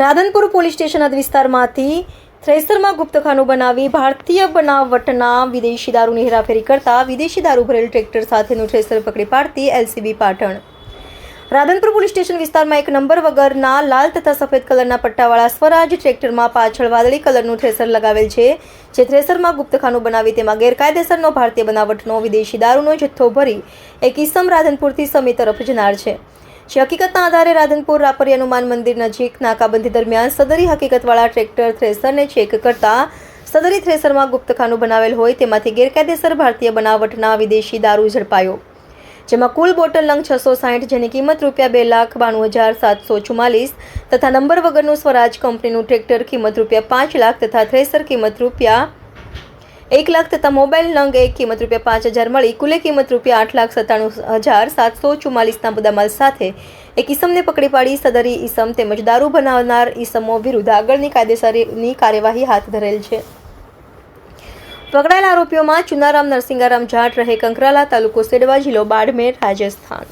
Radhanpur police station વિસ્તારમાંથી થ્રેસરમાં ગુપ્તખાનું બનાવી ભારતીય બનાવટના વિદેશી દારૂની હેરાફેરી કરતા વિદેશી દારૂ ભરેલ ટ્રેક્ટર સાથેનું થ્રેસર પકડી પાડતી LCB Patan. Radhanpur police station વિસ્તારમાં એક નંબર વગરના લાલ તથા સફેદ કલરના પટ્ટાવાળા સ્વરાજ ટ્રેક્ટરમાં પાછળ વાદળી કલરનું થ્રેસર લગાવેલ છે, જે થ્રેસરમાં ગુપ્તખાનું બનાવી તેમાં ગેરકાયદેસરનો ભારતીય બનાવટનો વિદેશી દારૂનો જથ્થો ભરી એક ઈસમ રાધનપુરથી સમી તરફ જનાર છે. જે હકીકતના આધારે રાધનપુર, રાપરી હનુમાન મંદિર નજીક નાકાબંધી દરમિયાન સદરી હકીકતવાળા ટ્રેક્ટર થ્રેસરને ચેક કરતા સદરી થ્રેસરમાં ગુપ્તખાનું બનાવેલ હોય તેમાંથી ગેરકાયદેસર ભારતીય બનાવટના વિદેશી દારૂ ઝડપાયો. જેમાં કુલ બોટલ લંગ છસો સાહીઠ, જેની કિંમત રૂપિયા બે લાખ બાણું હજાર સાતસો ચુમ્માલીસ તથા નંબર વગરનું સ્વરાજ કંપનીનું ટ્રેક્ટર કિંમત રૂપિયા પાંચ લાખ તથા થ્રેસર કિંમત રૂપિયા એક લાખ તથા મોબાઈલ નંગ એક કિંમત રૂપિયા પાંચ હજાર મળી. કુલે કિંમત રૂપિયા આઠ લાખ સત્તાણું હજાર સાતસો ચુમ્માલીસના મુદ્દામાલ સાથે એક ઈસમને પકડી પાડી સદરી ઈસમ તેમજ દારૂ બનાવનાર ઈસમો વિરુદ્ધ આગળની કાયદેસરની કાર્યવાહી હાથ ધરેલ છે. પકડાયેલા આરોપીઓમાં ચુનારામ નરસિંગારામ જાટ રહે કંકરાલા તાલુકો સેડવા જિલ્લો બાડમેર રાજસ્થાન.